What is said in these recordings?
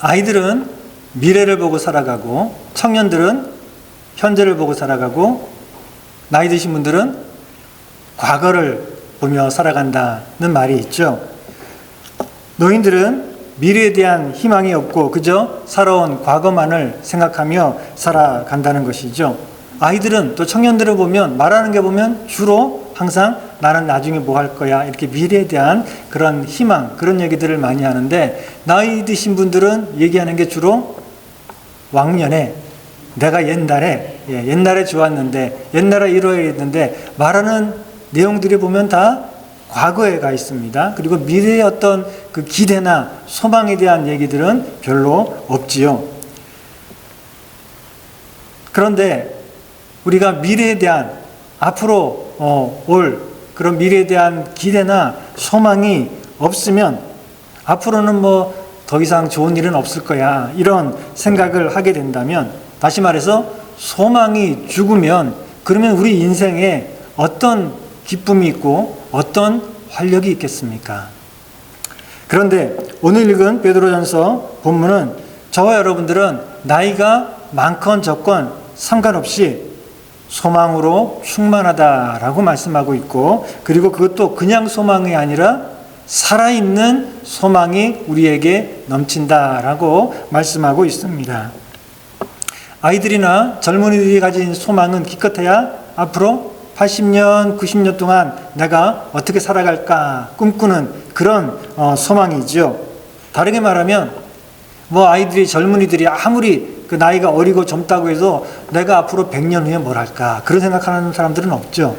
아이들은 미래를 보고 살아가고 청년들은 현재를 보고 살아가고 나이 드신 분들은 과거를 보며 살아간다는 말이 있죠. 노인들은 미래에 대한 희망이 없고 그저 살아온 과거만을 생각하며 살아간다는 것이죠. 아이들은 또 청년들을 보면 말하는 게 보면 주로 항상 나는 나중에 뭐 할 거야 이렇게 미래에 대한 그런 희망 그런 얘기들을 많이 하는데 나이 드신 분들은 얘기하는 게 주로 왕년에 내가 옛날에 예, 옛날에 좋았는데 옛날에 이루어야 했는데 말하는 내용들이 보면 다 과거에 가 있습니다. 그리고 미래의 어떤 그 기대나 소망에 대한 얘기들은 별로 없지요. 그런데 우리가 미래에 대한 앞으로 어, 올 그런 미래에 대한 기대나 소망이 없으면 앞으로는 뭐 더 이상 좋은 일은 없을 거야 이런 생각을 하게 된다면 다시 말해서 소망이 죽으면 그러면 우리 인생에 어떤 기쁨이 있고 어떤 활력이 있겠습니까? 그런데 오늘 읽은 베드로전서 본문은 저와 여러분들은 나이가 많건 적건 상관없이 소망으로 충만하다라고 말씀하고 있고 그리고 그것도 그냥 소망이 아니라 살아있는 소망이 우리에게 넘친다라고 말씀하고 있습니다. 아이들이나 젊은이들이 가진 소망은 기껏해야 앞으로 80년, 90년 동안 내가 어떻게 살아갈까 꿈꾸는 그런 어, 소망이죠. 다르게 말하면 뭐 아이들이 젊은이들이 아무리 그 나이가 어리고 젊다고 해서 내가 앞으로 100년 후에 뭘 할까 그런 생각하는 사람들은 없죠.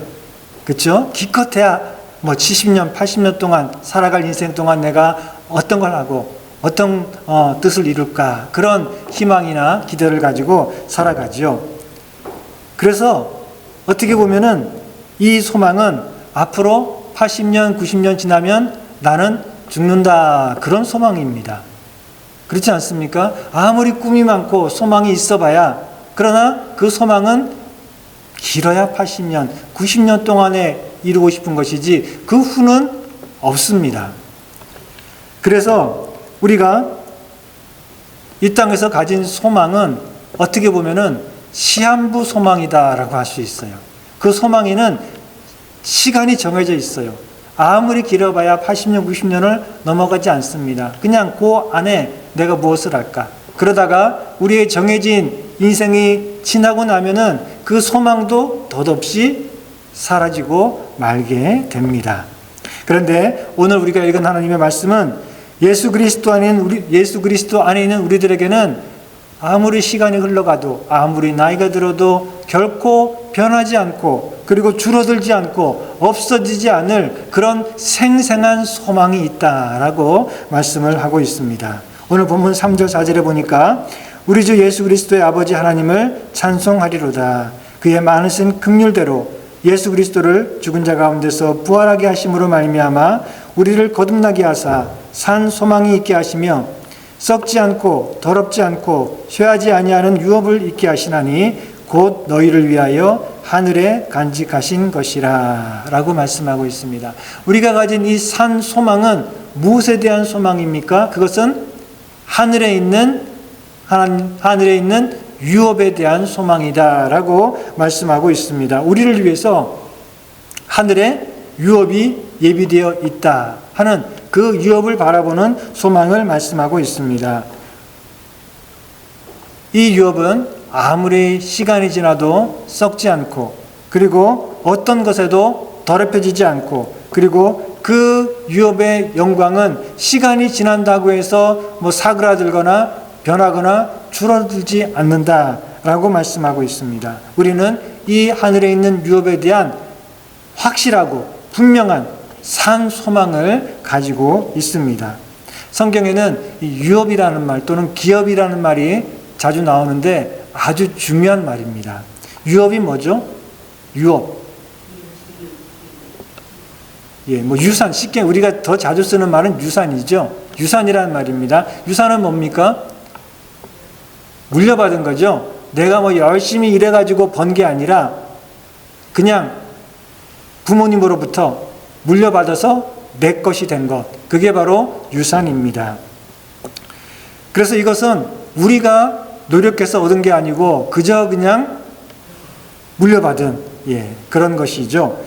그렇죠? 기껏해야 뭐 70년, 80년 동안 살아갈 인생 동안 내가 어떤 걸 하고 어떤 어, 뜻을 이룰까 그런 희망이나 기대를 가지고 살아가죠. 그래서 어떻게 보면은 이 소망은 앞으로 80년, 90년 지나면 나는 죽는다 그런 소망입니다. 그렇지 않습니까? 아무리 꿈이 많고 소망이 있어 봐야 그러나 그 소망은 길어야 80년, 90년 동안에 이루고 싶은 것이지 그 후는 없습니다. 그래서 우리가 이 땅에서 가진 소망은 어떻게 보면은 시한부 소망이다라고 할 수 있어요. 그 소망에는 시간이 정해져 있어요. 아무리 길어봐야 80년, 90년을 넘어가지 않습니다. 그냥 그 안에 내가 무엇을 할까? 그러다가 우리의 정해진 인생이 지나고 나면은 그 소망도 덧없이 사라지고 말게 됩니다. 그런데 오늘 우리가 읽은 하나님의 말씀은 예수 그리스도 안에 우리 예수 그리스도 안에 있는 우리들에게는 아무리 시간이 흘러가도 아무리 나이가 들어도 결코 변하지 않고 그리고 줄어들지 않고 없어지지 않을 그런 생생한 소망이 있다라고 말씀을 하고 있습니다. 오늘 본문 3절 4절에 보니까 우리 주 예수 그리스도의 아버지 하나님을 찬송하리로다. 그의 많으신 긍휼대로 예수 그리스도를 죽은 자 가운데서 부활하게 하심으로 말미암아 우리를 거듭나게 하사 산 소망이 있게 하시며 썩지 않고 더럽지 않고 쇠하지 아니하는 유업을 있게 하시나니 곧 너희를 위하여 하늘에 간직하신 것이라 라고 말씀하고 있습니다. 우리가 가진 이 산 소망은 무엇에 대한 소망입니까? 그것은 하늘에 있는 하나님, 하늘에 있는 유업에 대한 소망이다라고 말씀하고 있습니다. 우리를 위해서 하늘에 유업이 예비되어 있다 하는 그 유업을 바라보는 소망을 말씀하고 있습니다. 이 유업은 아무리 시간이 지나도 썩지 않고 그리고 어떤 것에도 더럽혀지지 않고 그리고 그 유업의 영광은 시간이 지난다고 해서 뭐 사그라들거나 변하거나 줄어들지 않는다라고 말씀하고 있습니다. 우리는 이 하늘에 있는 유업에 대한 확실하고 분명한 산 소망을 가지고 있습니다. 성경에는 유업이라는 말 또는 기업이라는 말이 자주 나오는데 아주 중요한 말입니다. 유업이 뭐죠? 유업. 예, 뭐 유산 쉽게 우리가 더 자주 쓰는 말은 유산이죠. 유산이라는 말입니다. 유산은 뭡니까? 물려받은 거죠. 내가 뭐 열심히 일해 가지고 번 게 아니라 그냥 부모님으로부터 물려받아서 내 것이 된 것. 그게 바로 유산입니다. 그래서 이것은 우리가 노력해서 얻은 게 아니고 그저 그냥 물려받은 예, 그런 것이죠.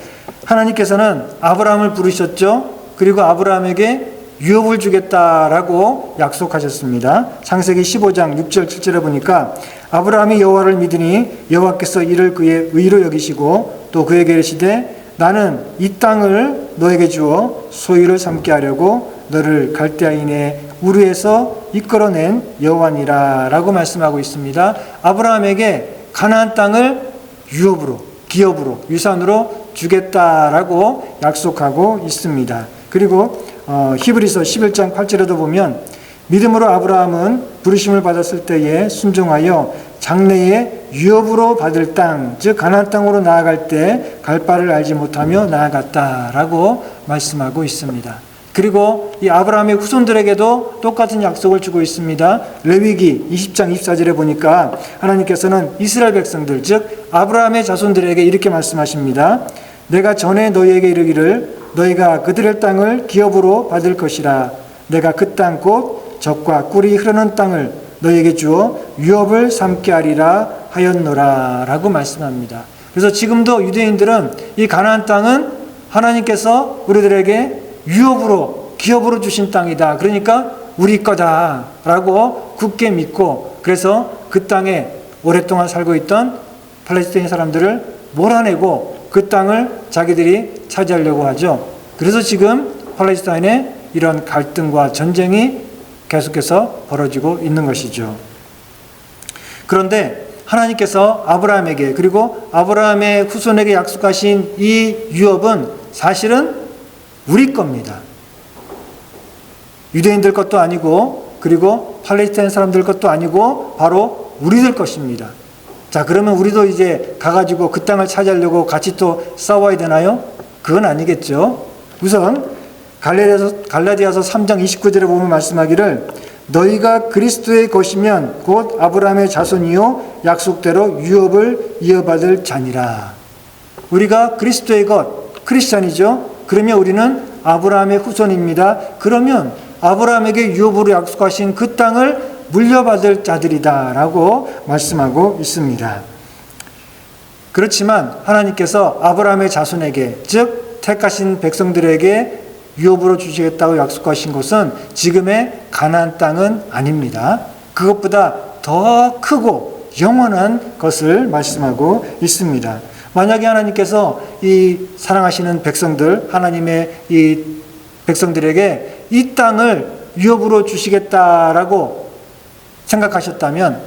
하나님께서는 아브라함을 부르셨죠. 그리고 아브라함에게 유업을 주겠다라고 약속하셨습니다. 창세기 15장 6절 7절에 보니까 아브라함이 여호와를 믿으니 여호와께서 이를 그의 의로 여기시고 또 그에게 이르시되 나는 이 땅을 너에게 주어 소유를 삼게 하려고 너를 갈대아인의 우르에서 이끌어낸 여호와니라라고 말씀하고 있습니다. 아브라함에게 가나안 땅을 유업으로 기업으로 유산으로 주겠다라고 약속하고 있습니다. 그리고 어, 히브리서 11장 8절에도 보면 믿음으로 아브라함은 부르심을 받았을 때에 순종하여 장래에 유업으로 받을 땅, 즉 가나안 땅으로 나아갈 때 갈 바를 알지 못하며 나아갔다라고 말씀하고 있습니다. 그리고 이 아브라함의 후손들에게도 똑같은 약속을 주고 있습니다. 레위기 20장 24절에 보니까 하나님께서는 이스라엘 백성들 즉 아브라함의 자손들에게 이렇게 말씀하십니다. 내가 전에 너희에게 이르기를 너희가 그들의 땅을 기업으로 받을 것이라 내가 그 땅 곧 적과 꿀이 흐르는 땅을 너희에게 주어 유업을 삼게 하리라 하였노라라고 말씀합니다. 그래서 지금도 유대인들은 이 가나안 땅은 하나님께서 우리들에게 유업으로 기업으로 주신 땅이다. 그러니까 우리 거다라고 굳게 믿고 그래서 그 땅에 오랫동안 살고 있던 팔레스타인 사람들을 몰아내고 그 땅을 자기들이 차지하려고 하죠. 그래서 지금 팔레스타인에 이런 갈등과 전쟁이 계속해서 벌어지고 있는 것이죠. 그런데 하나님께서 아브라함에게 그리고 아브라함의 후손에게 약속하신 이 유업은 사실은 우리 겁니다. 유대인들 것도 아니고 그리고 팔레스타인 사람들 것도 아니고 바로 우리들 것입니다. 자, 그러면 우리도 이제 가가지고 그 땅을 차지하려고 같이 또 싸워야 되나요? 그건 아니겠죠. 우선 갈라디아서, 갈라디아서 3장 29절에 보면 말씀하기를 너희가 그리스도의 것이면 곧 아브라함의 자손이요 약속대로 유업을 이어받을 자니라. 우리가 그리스도의 것, 크리스찬이죠. 그러면 우리는 아브라함의 후손입니다. 그러면 아브라함에게 유업으로 약속하신 그 땅을 물려받을 자들이다라고 말씀하고 있습니다. 그렇지만 하나님께서 아브라함의 자손에게 즉 택하신 백성들에게 유업으로 주시겠다고 약속하신 것은 지금의 가나안 땅은 아닙니다. 그것보다 더 크고 영원한 것을 말씀하고 있습니다. 만약에 하나님께서 이 사랑하시는 백성들 하나님의 이 백성들에게 이 땅을 유업으로 주시겠다라고 생각하셨다면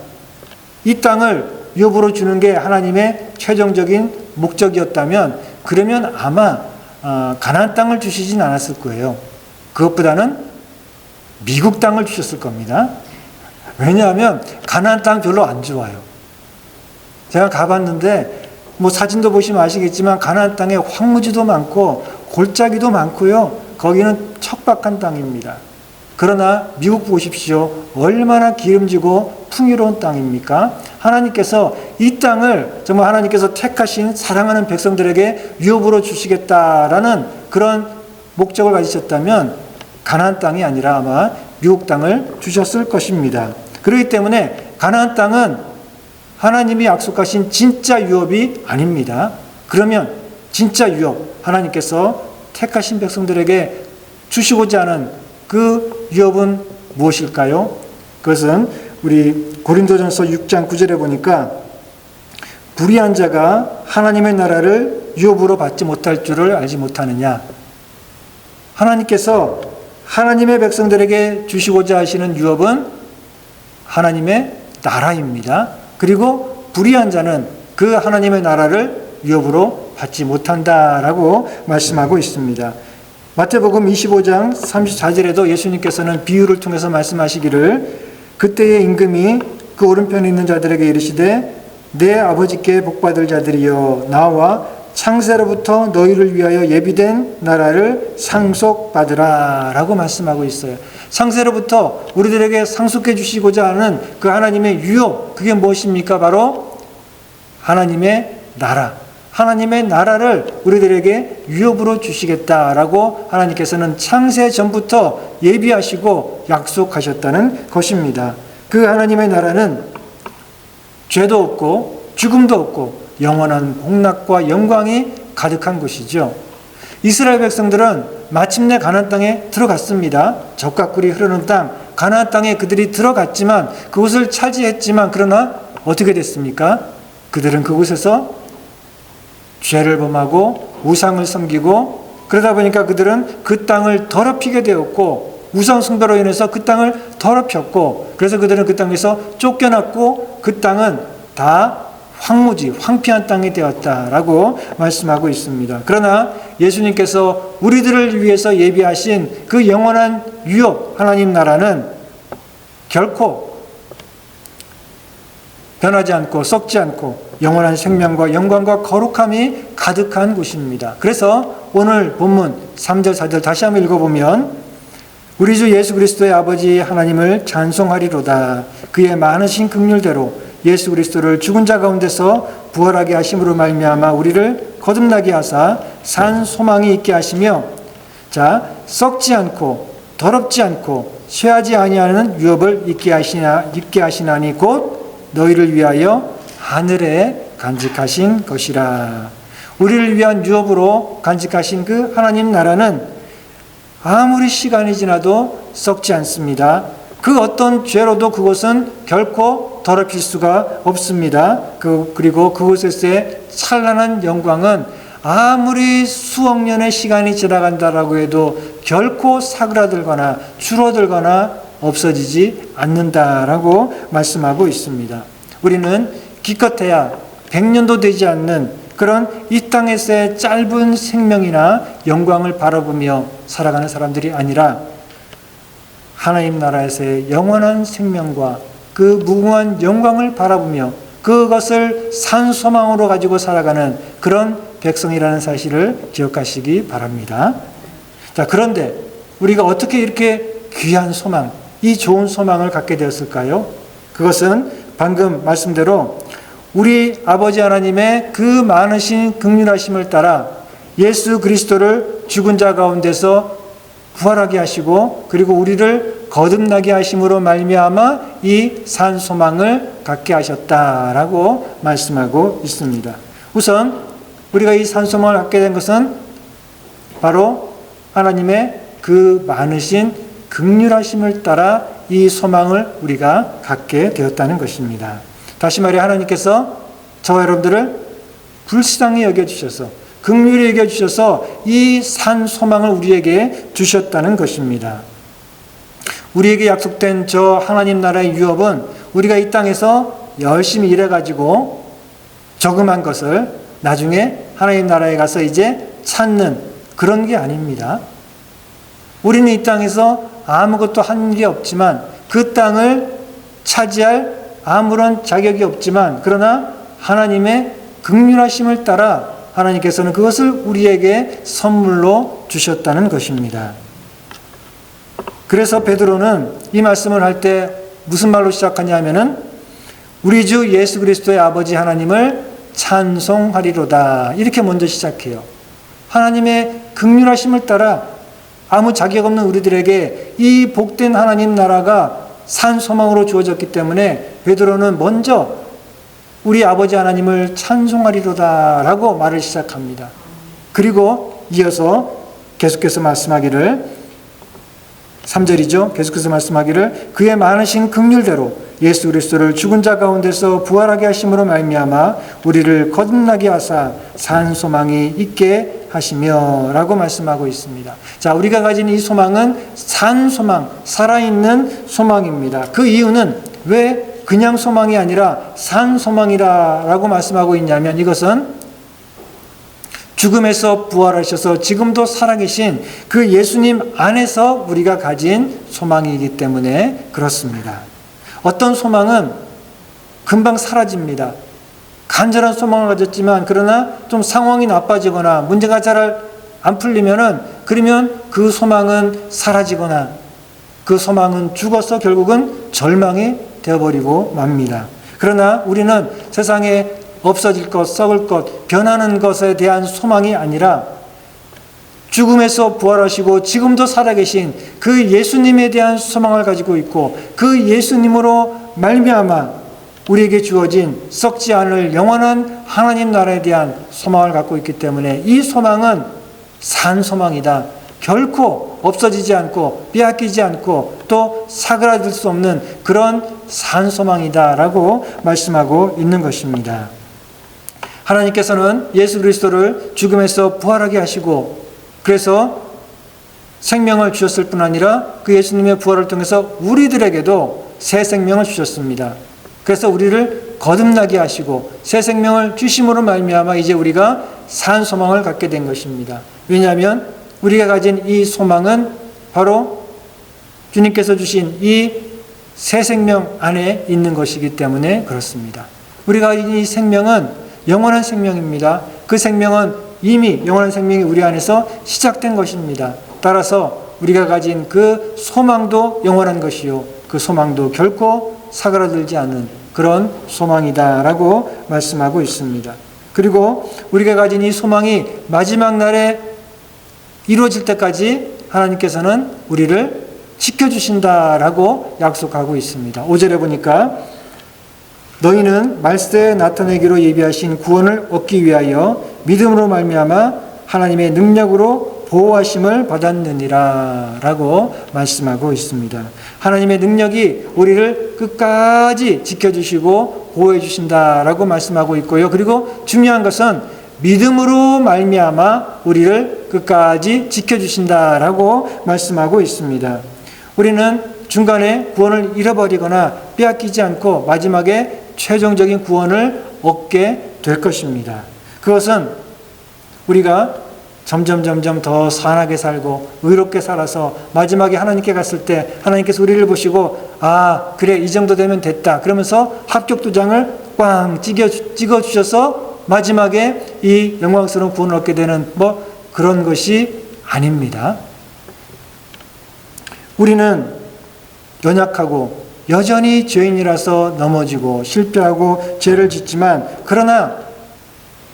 이 땅을 유업으로 주는 게 하나님의 최종적인 목적이었다면 그러면 아마 어, 가나안 땅을 주시진 않았을 거예요. 그것보다는 미국 땅을 주셨을 겁니다. 왜냐하면 가나안 땅 별로 안 좋아요. 제가 가봤는데 뭐 사진도 보시면 아시겠지만 가나안 땅에 황무지도 많고 골짜기도 많고요. 거기는 척박한 땅입니다. 그러나 미국 보십시오. 얼마나 기름지고 풍요로운 땅입니까? 하나님께서 이 땅을 정말 하나님께서 택하신 사랑하는 백성들에게 유업으로 주시겠다라는 그런 목적을 가지셨다면 가나안 땅이 아니라 아마 미국 땅을 주셨을 것입니다. 그렇기 때문에 가나안 땅은 하나님이 약속하신 진짜 유업이 아닙니다. 그러면 진짜 유업 하나님께서 택하신 백성들에게 주시고자 하는 그 유업은 무엇일까요? 그것은 우리 고린도전서 6장 9절에 보니까 불의한 자가 하나님의 나라를 유업으로 받지 못할 줄을 알지 못하느냐. 하나님께서 하나님의 백성들에게 주시고자 하시는 유업은 하나님의 나라입니다. 그리고 불의한 자는 그 하나님의 나라를 유업으로 받지 못한다라고 말씀하고 있습니다. 마태복음 25장 34절에도 예수님께서는 비유를 통해서 말씀하시기를 그때의 임금이 그 오른편에 있는 자들에게 이르시되 내 아버지께 복받을 자들이여 나와 창세로부터 너희를 위하여 예비된 나라를 상속받으라 라고 말씀하고 있어요. 창세로부터 우리들에게 상속해 주시고자 하는 그 하나님의 유업 그게 무엇입니까? 바로 하나님의 나라 하나님의 나라를 우리들에게 유업으로 주시겠다라고 하나님께서는 창세 전부터 예비하시고 약속하셨다는 것입니다. 그 하나님의 나라는 죄도 없고 죽음도 없고 영원한 복락과 영광이 가득한 곳이죠. 이스라엘 백성들은 마침내 가나안 땅에 들어갔습니다. 적과 꿀이 흐르는 땅 가나안 땅에 그들이 들어갔지만 그곳을 차지했지만 그러나 어떻게 됐습니까? 그들은 그곳에서 죄를 범하고 우상을 섬기고 그러다 보니까 그들은 그 땅을 더럽히게 되었고 우상 숭배로 인해서 그 땅을 더럽혔고 그래서 그들은 그 땅에서 쫓겨났고 그 땅은 다 황무지, 황폐한 땅이 되었다라고 말씀하고 있습니다. 그러나 예수님께서 우리들을 위해서 예비하신 그 영원한 유업 하나님 나라는 결코 변하지 않고 썩지 않고 영원한 생명과 영광과 거룩함이 가득한 곳입니다. 그래서 오늘 본문 3절 4절 다시 한번 읽어보면 우리 주 예수 그리스도의 아버지 하나님을 찬송하리로다. 그의 많으신 긍휼대로 예수 그리스도를 죽은 자 가운데서 부활하게 하심으로 말미암아 우리를 거듭나게 하사 산 소망이 있게 하시며 자 썩지 않고 더럽지 않고 쇠하지 아니하는 유업을 있게 하시나 있게 하시나니 곧 너희를 위하여 하늘에 간직하신 것이라. 우리를 위한 유업으로 간직하신 그 하나님 나라는 아무리 시간이 지나도 썩지 않습니다. 그 어떤 죄로도 그것은 결코 더럽힐 수가 없습니다. 그, 그리고 그곳에서의 찬란한 영광은 아무리 수억 년의 시간이 지나간다라고 해도 결코 사그라들거나 줄어들거나 없어지지 않는다라고 말씀하고 있습니다. 우리는 기껏해야 100년도 되지 않는 그런 이 땅에서의 짧은 생명이나 영광을 바라보며 살아가는 사람들이 아니라 하나님 나라에서의 영원한 생명과 그 무궁한 영광을 바라보며 그것을 산 소망으로 가지고 살아가는 그런 백성이라는 사실을 기억하시기 바랍니다. 자, 그런데 우리가 어떻게 이렇게 귀한 소망, 이 좋은 소망을 갖게 되었을까요? 그것은 방금 말씀대로 우리 아버지 하나님의 그 많으신 극률하심을 따라 예수 그리스도를 죽은 자 가운데서 부활하게 하시고 그리고 우리를 거듭나게 하심으로 말미암아 이 산 소망을 갖게 하셨다라고 말씀하고 있습니다. 우선 우리가 이 산 소망을 갖게 된 것은 바로 하나님의 그 많으신 극률하심을 따라 이 소망을 우리가 갖게 되었다는 것입니다. 다시 말해 하나님께서 저와 여러분들을 불쌍히 여겨 주셔서 극률히 여겨 주셔서 이 산 소망을 우리에게 주셨다는 것입니다. 우리에게 약속된 저 하나님 나라의 유업은 우리가 이 땅에서 열심히 일해 가지고 저금한 것을 나중에 하나님 나라에 가서 이제 찾는 그런 게 아닙니다. 우리는 이 땅에서 아무것도 한 게 없지만 그 땅을 차지할 아무런 자격이 없지만 그러나 하나님의 극률하심을 따라 하나님께서는 그것을 우리에게 선물로 주셨다는 것입니다. 그래서 베드로는 이 말씀을 할 때 무슨 말로 시작하냐면은 우리 주 예수 그리스도의 아버지 하나님을 찬송하리로다. 이렇게 먼저 시작해요. 하나님의 극률하심을 따라 아무 자격 없는 우리들에게 이 복된 하나님 나라가 산 소망으로 주어졌기 때문에 베드로는 먼저 우리 아버지 하나님을 찬송하리로다라고 말을 시작합니다. 그리고 이어서 계속해서 말씀하기를 3절이죠. 계속해서 말씀하기를 그의 많으신 긍휼대로 예수 그리스도를 죽은 자 가운데서 부활하게 하심으로 말미암아 우리를 거듭나게 하사 산 소망이 있게 하시며 라고 말씀하고 있습니다. 자, 우리가 가진 이 소망은 산 소망, 살아있는 소망입니다. 그 이유는 왜 그냥 소망이 아니라 산 소망이라 라고 말씀하고 있냐면 이것은 죽음에서 부활하셔서 지금도 살아계신 그 예수님 안에서 우리가 가진 소망이기 때문에 그렇습니다. 어떤 소망은 금방 사라집니다. 간절한 소망을 가졌지만 그러나 좀 상황이 나빠지거나 문제가 잘 안 풀리면은 그러면 그 소망은 사라지거나 그 소망은 죽어서 결국은 절망이 되어버리고 맙니다. 그러나 우리는 세상에 없어질 것, 썩을 것, 변하는 것에 대한 소망이 아니라 죽음에서 부활하시고 지금도 살아계신 그 예수님에 대한 소망을 가지고 있고 그 예수님으로 말미암아 우리에게 주어진 썩지 않을 영원한 하나님 나라에 대한 소망을 갖고 있기 때문에 이 소망은 산 소망이다. 결코 없어지지 않고 빼앗기지 않고 또 사그라들 수 없는 그런 산 소망이다라고 말씀하고 있는 것입니다. 하나님께서는 예수 그리스도를 죽음에서 부활하게 하시고 그래서 생명을 주셨을 뿐 아니라 그 예수님의 부활을 통해서 우리들에게도 새 생명을 주셨습니다. 그래서 우리를 거듭나게 하시고 새 생명을 주심으로 말미암아 이제 우리가 산 소망을 갖게 된 것입니다. 왜냐하면 우리가 가진 이 소망은 바로 주님께서 주신 이 새 생명 안에 있는 것이기 때문에 그렇습니다. 우리가 이 생명은 영원한 생명입니다. 그 생명은 이미 영원한 생명이 우리 안에서 시작된 것입니다. 따라서 우리가 가진 그 소망도 영원한 것이요. 그 소망도 결코 사그라들지 않는 그런 소망이다라고 말씀하고 있습니다. 그리고 우리가 가진 이 소망이 마지막 날에 이루어질 때까지 하나님께서는 우리를 지켜주신다라고 약속하고 있습니다. 5절에 보니까 너희는 말세에 나타내기로 예비하신 구원을 얻기 위하여 믿음으로 말미암아 하나님의 능력으로 보호하심을 받았느니라 라고 말씀하고 있습니다. 하나님의 능력이 우리를 끝까지 지켜주시고 보호해 주신다 라고 말씀하고 있고요. 그리고 중요한 것은 믿음으로 말미암아 우리를 끝까지 지켜주신다 라고 말씀하고 있습니다. 우리는 중간에 구원을 잃어버리거나 빼앗기지 않고 마지막에 최종적인 구원을 얻게 될 것입니다. 그것은 우리가 점점 점점 더 선하게 살고 의롭게 살아서 마지막에 하나님께 갔을 때 하나님께서 우리를 보시고 아 그래 이 정도 되면 됐다 그러면서 합격 도장을 꽝 찍어 찍어 주셔서 마지막에 이 영광스러운 구원을 얻게 되는 뭐 그런 것이 아닙니다. 우리는 연약하고 여전히 죄인이라서 넘어지고 실패하고 죄를 짓지만 그러나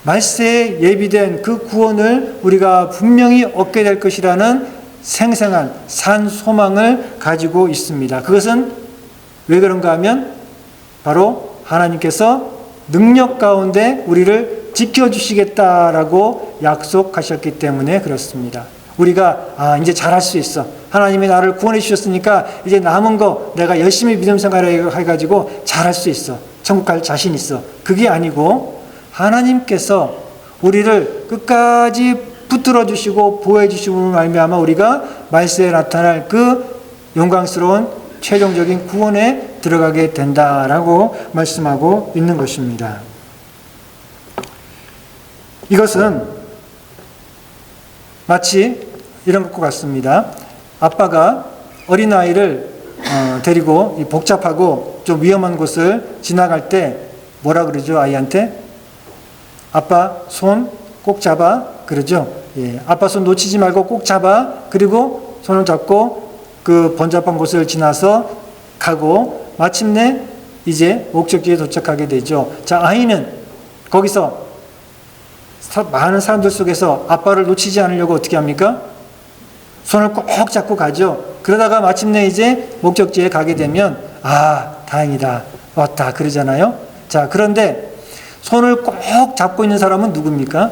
말세에 예비된 그 구원을 우리가 분명히 얻게 될 것이라는 생생한 산 소망을 가지고 있습니다. 그것은 왜 그런가 하면 바로 하나님께서 능력 가운데 우리를 지켜주시겠다라고 약속하셨기 때문에 그렇습니다. 우리가 아 이제 잘할 수 있어. 하나님이 나를 구원해 주셨으니까 이제 남은 거 내가 열심히 믿음 생활을 해가지고 잘할 수 있어. 천국 갈 자신 있어. 그게 아니고 하나님께서 우리를 끝까지 붙들어 주시고 보호해 주시고 말미암아 우리가 말세에 나타날 그 영광스러운 최종적인 구원에 들어가게 된다라고 말씀하고 있는 것입니다. 이것은 마치 이런 것과 같습니다. 아빠가 어린아이를 어, 데리고 이 복잡하고 좀 위험한 곳을 지나갈 때 뭐라 그러죠, 아이한테? 아빠 손 꼭 잡아. 그러죠? 예. 아빠 손 놓치지 말고 꼭 잡아. 그리고 손을 잡고 그 번잡한 곳을 지나서 가고 마침내 이제 목적지에 도착하게 되죠. 자, 아이는 거기서 사- 많은 사람들 속에서 아빠를 놓치지 않으려고 어떻게 합니까? 손을 꼭 잡고 가죠. 그러다가 마침내 이제 목적지에 가게 되면 아, 다행이다. 왔다. 그러잖아요. 자, 그런데 손을 꼭 잡고 있는 사람은 누굽니까?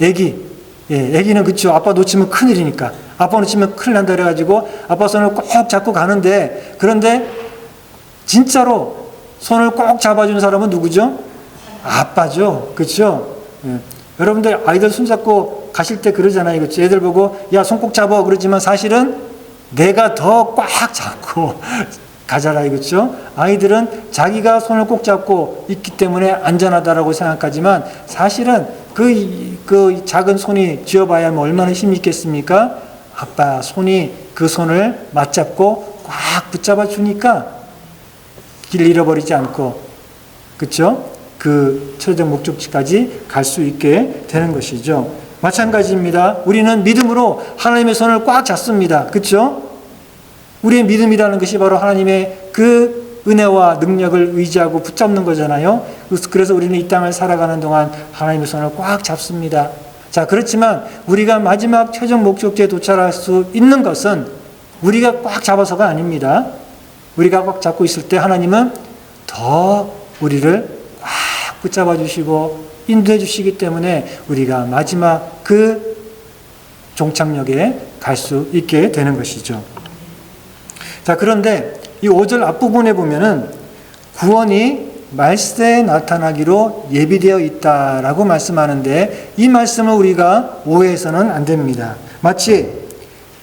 애기. 예, 애기는 그쵸. 아빠 놓치면 큰일이니까. 아빠 놓치면 큰일 난다 그래가지고 아빠 손을 꼭 잡고 가는데 그런데 진짜로 손을 꼭 잡아주는 사람은 누구죠? 아빠죠. 그쵸? 예. 여러분들 아이들 손잡고 가실 때 그러잖아요. 그쵸? 애들 보고 야, 손 꼭 잡아. 그러지만 사실은 내가 더 꽉 잡고 가잖아요. 그렇죠? 아이들은 자기가 손을 꼭 잡고 있기 때문에 안전하다라고 생각하지만 사실은 그, 그 작은 손이 쥐어봐야 뭐 얼마나 힘이 있겠습니까? 아빠 손이 그 손을 맞잡고 꽉 붙잡아 주니까 길 잃어버리지 않고 그렇죠? 그 최종 목적지까지 갈 수 있게 되는 것이죠. 마찬가지입니다. 우리는 믿음으로 하나님의 손을 꽉 잡습니다. 그렇죠? 우리의 믿음이라는 것이 바로 하나님의 그 은혜와 능력을 의지하고 붙잡는 거잖아요. 그래서 우리는 이 땅을 살아가는 동안 하나님의 손을 꽉 잡습니다. 자, 그렇지만 우리가 마지막 최종 목적지에 도달할 수 있는 것은 우리가 꽉 잡아서가 아닙니다. 우리가 꽉 잡고 있을 때 하나님은 더 우리를 꽉 붙잡아 주시고 인도해 주시기 때문에 우리가 마지막 그 종착역에 갈 수 있게 되는 것이죠. 자, 그런데 이 5절 앞부분에 보면은 구원이 말세에 나타나기로 예비되어 있다라고 말씀하는데 이 말씀을 우리가 오해해서는 안 됩니다. 마치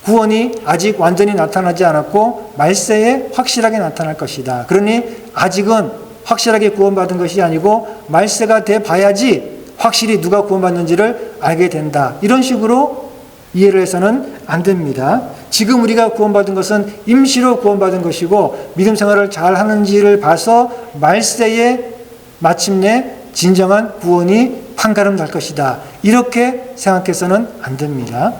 구원이 아직 완전히 나타나지 않았고 말세에 확실하게 나타날 것이다. 그러니 아직은 확실하게 구원받은 것이 아니고 말세가 돼 봐야지 확실히 누가 구원받는지를 알게 된다. 이런 식으로 이해를 해서는 안 됩니다. 지금 우리가 구원받은 것은 임시로 구원받은 것이고 믿음 생활을 잘 하는지를 봐서 말세에 마침내 진정한 구원이 판가름 날 것이다. 이렇게 생각해서는 안 됩니다.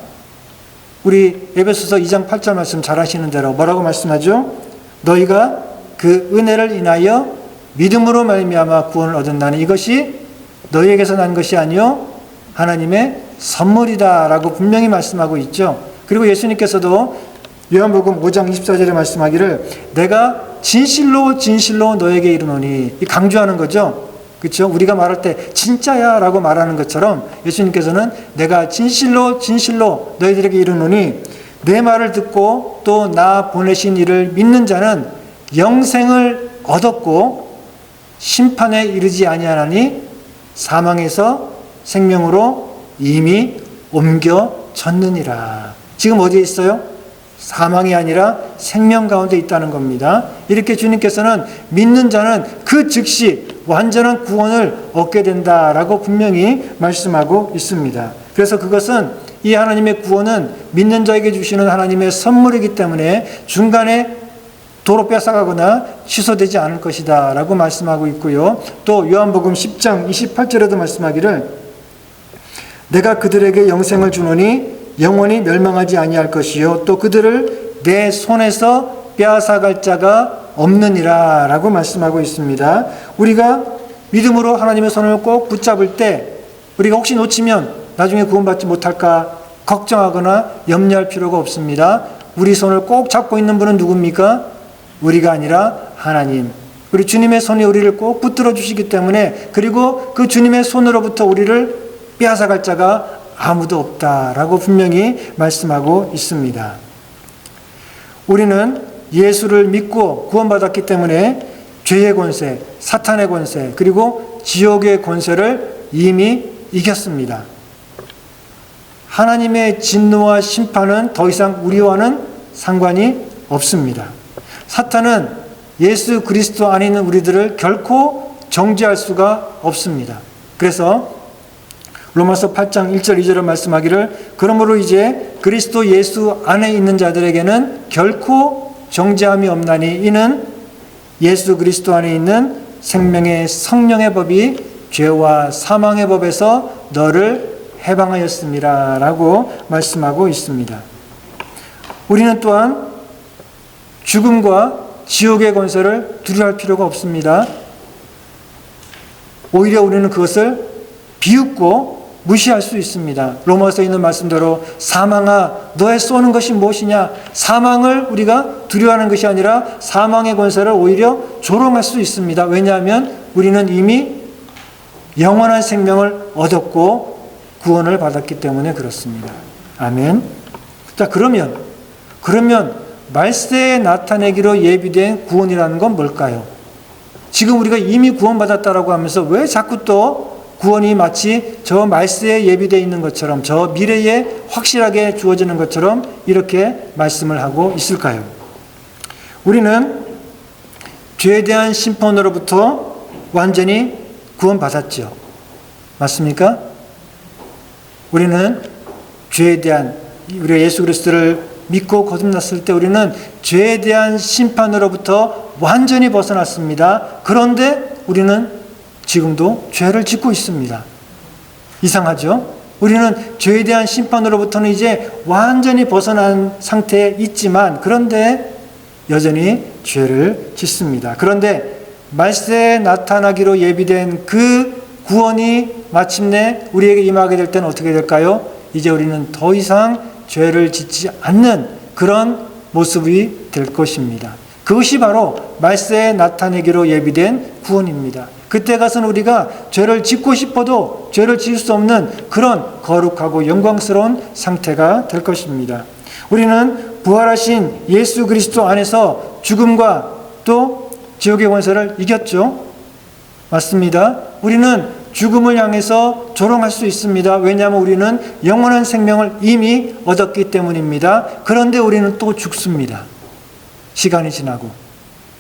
우리 에베소서 2장 8절 말씀 잘 하시는 대로 뭐라고 말씀하죠? 너희가 그 은혜를 인하여 믿음으로 말미암아 구원을 얻은다는 이것이 너희에게서 난 것이 아니요 하나님의 선물이다라고 분명히 말씀하고 있죠. 그리고 예수님께서도 요한복음 5장 24절에 말씀하기를 내가 진실로 진실로 너에게 이르노니 강조하는 거죠. 그렇죠? 우리가 말할 때 진짜야라고 말하는 것처럼 예수님께서는 내가 진실로 진실로 너희들에게 이르노니 내 말을 듣고 또 나 보내신 이를 믿는 자는 영생을 얻었고 심판에 이르지 아니하나니 사망에서 생명으로 이미 옮겨졌느니라. 지금 어디에 있어요? 사망이 아니라 생명 가운데 있다는 겁니다. 이렇게 주님께서는 믿는 자는 그 즉시 완전한 구원을 얻게 된다라고 분명히 말씀하고 있습니다. 그래서 그것은 이 하나님의 구원은 믿는 자에게 주시는 하나님의 선물이기 때문에 중간에 도로 뺏어가거나 취소되지 않을 것이다 라고 말씀하고 있고요. 또 요한복음 10장 28절에도 말씀하기를 내가 그들에게 영생을 주노니 영원히 멸망하지 아니할 것이요 또 그들을 내 손에서 빼앗아갈 자가 없느니라 라고 말씀하고 있습니다. 우리가 믿음으로 하나님의 손을 꼭 붙잡을 때 우리가 혹시 놓치면 나중에 구원받지 못할까 걱정하거나 염려할 필요가 없습니다. 우리 손을 꼭 잡고 있는 분은 누굽니까? 우리가 아니라 하나님. 우리 주님의 손이 우리를 꼭 붙들어 주시기 때문에 그리고 그 주님의 손으로부터 우리를 빼앗아갈 자가 아무도 없다라고 분명히 말씀하고 있습니다. 우리는 예수를 믿고 구원받았기 때문에 죄의 권세, 사탄의 권세, 그리고 지옥의 권세를 이미 이겼습니다. 하나님의 진노와 심판은 더 이상 우리와는 상관이 없습니다. 사탄은 예수 그리스도 안에 있는 우리들을 결코 정죄할 수가 없습니다. 그래서 로마서 8장 1절 2절을 말씀하기를 그러므로 이제 그리스도 예수 안에 있는 자들에게는 결코 정죄함이 없나니 이는 예수 그리스도 안에 있는 생명의 성령의 법이 죄와 사망의 법에서 너를 해방하였습니다. 라고 말씀하고 있습니다. 우리는 또한 죽음과 지옥의 권세를 두려워할 필요가 없습니다. 오히려 우리는 그것을 비웃고 무시할 수 있습니다. 로마서에 있는 말씀대로 사망아 너의 쏘는 것이 무엇이냐? 사망을 우리가 두려워하는 것이 아니라 사망의 권세를 오히려 조롱할 수 있습니다. 왜냐하면 우리는 이미 영원한 생명을 얻었고 구원을 받았기 때문에 그렇습니다. 아멘. 자, 그러면 그러면 말세에 나타내기로 예비된 구원이라는 건 뭘까요? 지금 우리가 이미 구원받았다라고 하면서 왜 자꾸 또 구원이 마치 저 말세에 예비되어 있는 것처럼 저 미래에 확실하게 주어지는 것처럼 이렇게 말씀을 하고 있을까요? 우리는 죄에 대한 심판으로부터 완전히 구원받았죠. 맞습니까? 우리는 죄에 대한 우리가 예수 그리스도를 믿고 거듭났을 때 우리는 죄에 대한 심판으로부터 완전히 벗어났습니다. 그런데 우리는 지금도 죄를 짓고 있습니다. 이상하죠? 우리는 죄에 대한 심판으로부터는 이제 완전히 벗어난 상태에 있지만 그런데 여전히 죄를 짓습니다. 그런데 말세에 나타나기로 예비된 그 구원이 마침내 우리에게 임하게 될 때는 어떻게 될까요? 이제 우리는 더 이상 죄를 짓지 않는 그런 모습이 될 것입니다. 그것이 바로 말세에 나타내기로 예비된 구원입니다. 그때 가서는 우리가 죄를 짓고 싶어도 죄를 지을 수 없는 그런 거룩하고 영광스러운 상태가 될 것입니다. 우리는 부활하신 예수 그리스도 안에서 죽음과 또 지옥의 권세를 이겼죠. 맞습니다. 우리는 죽음을 향해서 조롱할 수 있습니다. 왜냐하면 우리는 영원한 생명을 이미 얻었기 때문입니다. 그런데 우리는 또 죽습니다. 시간이 지나고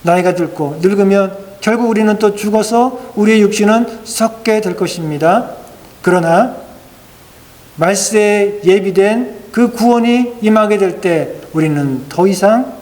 나이가 들고 늙으면 결국 우리는 또 죽어서 우리의 육신은 썩게 될 것입니다. 그러나 말세에 예비된 그 구원이 임하게 될 때 우리는 더 이상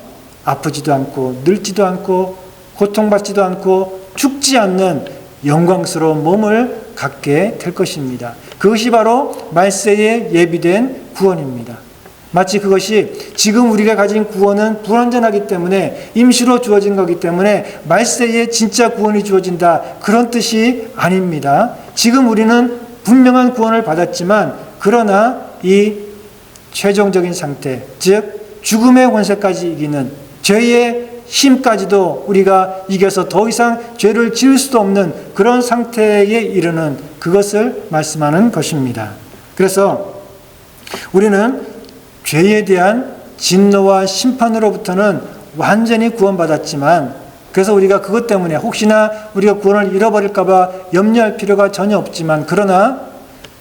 아프지도 않고 늙지도 않고 고통받지도 않고 죽지 않는 영광스러운 몸을 갖게 될 것입니다. 그것이 바로 말세에 예비된 구원입니다. 마치 그것이 지금 우리가 가진 구원은 불완전하기 때문에 임시로 주어진 거기 때문에 말세에 진짜 구원이 주어진다 그런 뜻이 아닙니다. 지금 우리는 분명한 구원을 받았지만 그러나 이 최종적인 상태 즉 죽음의 권세까지 이기는 죄의 힘까지도 우리가 이겨서 더 이상 죄를 지을 수도 없는 그런 상태에 이르는 그것을 말씀하는 것입니다. 그래서 우리는 죄에 대한 진노와 심판으로부터는 완전히 구원받았지만 그래서 우리가 그것 때문에 혹시나 우리가 구원을 잃어버릴까봐 염려할 필요가 전혀 없지만 그러나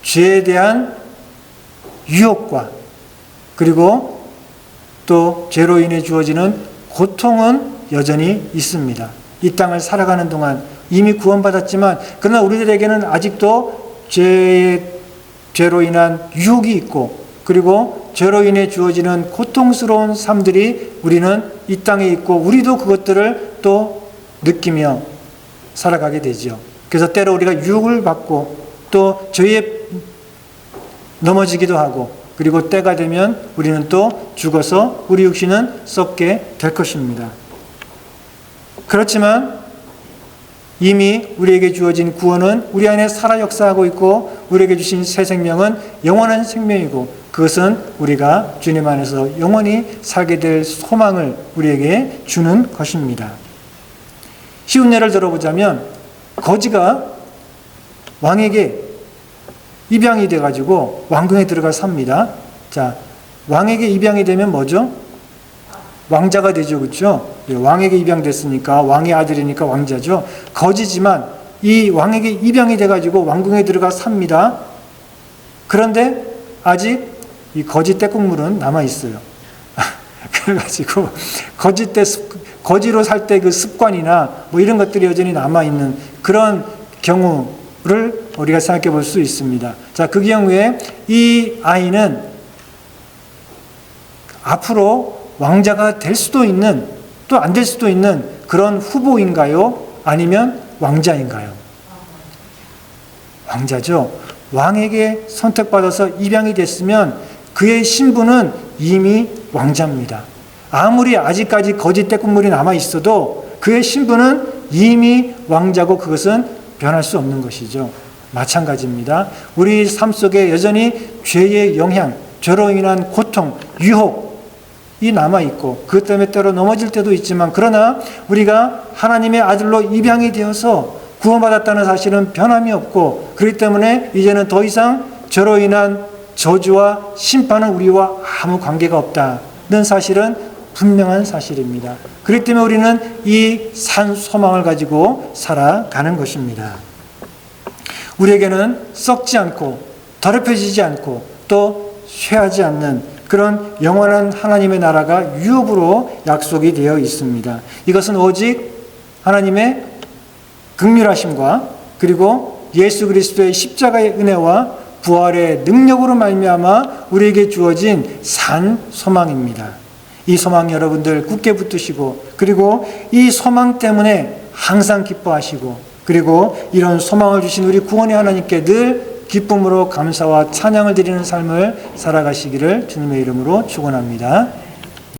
죄에 대한 유혹과 그리고 또 죄로 인해 주어지는 고통은 여전히 있습니다. 이 땅을 살아가는 동안 이미 구원받았지만 그러나 우리들에게는 아직도 죄의 죄로 인한 유혹이 있고 그리고 죄로 인해 주어지는 고통스러운 삶들이 우리는 이 땅에 있고 우리도 그것들을 또 느끼며 살아가게 되죠. 그래서 때로 우리가 유혹을 받고 또 죄에 넘어지기도 하고 그리고 때가 되면 우리는 또 죽어서 우리 육신은 썩게 될 것입니다. 그렇지만 이미 우리에게 주어진 구원은 우리 안에 살아 역사하고 있고 우리에게 주신 새 생명은 영원한 생명이고 그것은 우리가 주님 안에서 영원히 살게 될 소망을 우리에게 주는 것입니다. 쉬운 예를 들어보자면 거지가 왕에게 입양이 돼가지고 왕궁에 들어가 삽니다. 자, 왕에게 입양이 되면 뭐죠? 왕자가 되죠, 그렇죠? 왕에게 입양됐으니까 왕의 아들이니까 왕자죠. 거지지만 이 왕에게 입양이 돼가지고 왕궁에 들어가 삽니다. 그런데 아직 이 거지 떼국물은 남아 있어요. 그래가지고 거지 때 거지로 살 때 그 습관이나 뭐 이런 것들이 여전히 남아 있는 그런 경우를 우리가 생각해 볼 수 있습니다. 자, 그 경우에 이 아이는 앞으로 왕자가 될 수도 있는 또 안 될 수도 있는 그런 후보인가요? 아니면 왕자인가요? 왕자죠. 왕에게 선택받아서 입양이 됐으면 그의 신분은 이미 왕자입니다. 아무리 아직까지 거짓 떼국물이 남아 있어도 그의 신분은 이미 왕자고 그것은 변할 수 없는 것이죠. 마찬가지입니다. 우리 삶 속에 여전히 죄의 영향, 죄로 인한 고통, 유혹이 남아 있고 그것 때문에 때로 넘어질 때도 있지만 그러나 우리가 하나님의 아들로 입양이 되어서 구원받았다는 사실은 변함이 없고 그렇기 때문에 이제는 더 이상 죄로 인한 저주와 심판은 우리와 아무 관계가 없다는 사실은 분명한 사실입니다. 그렇기 때문에 우리는 이 산 소망을 가지고 살아가는 것입니다. 우리에게는 썩지 않고 더럽혀지지 않고 또 쇠하지 않는 그런 영원한 하나님의 나라가 유업으로 약속이 되어 있습니다. 이것은 오직 하나님의 극률하심과 그리고 예수 그리스도의 십자가의 은혜와 부활의 능력으로 말미암아 우리에게 주어진 산 소망입니다. 이 소망 여러분들 굳게 붙드시고 그리고 이 소망 때문에 항상 기뻐하시고 그리고 이런 소망을 주신 우리 구원의 하나님께 늘 기쁨으로 감사와 찬양을 드리는 삶을 살아가시기를 주님의 이름으로 축원합니다.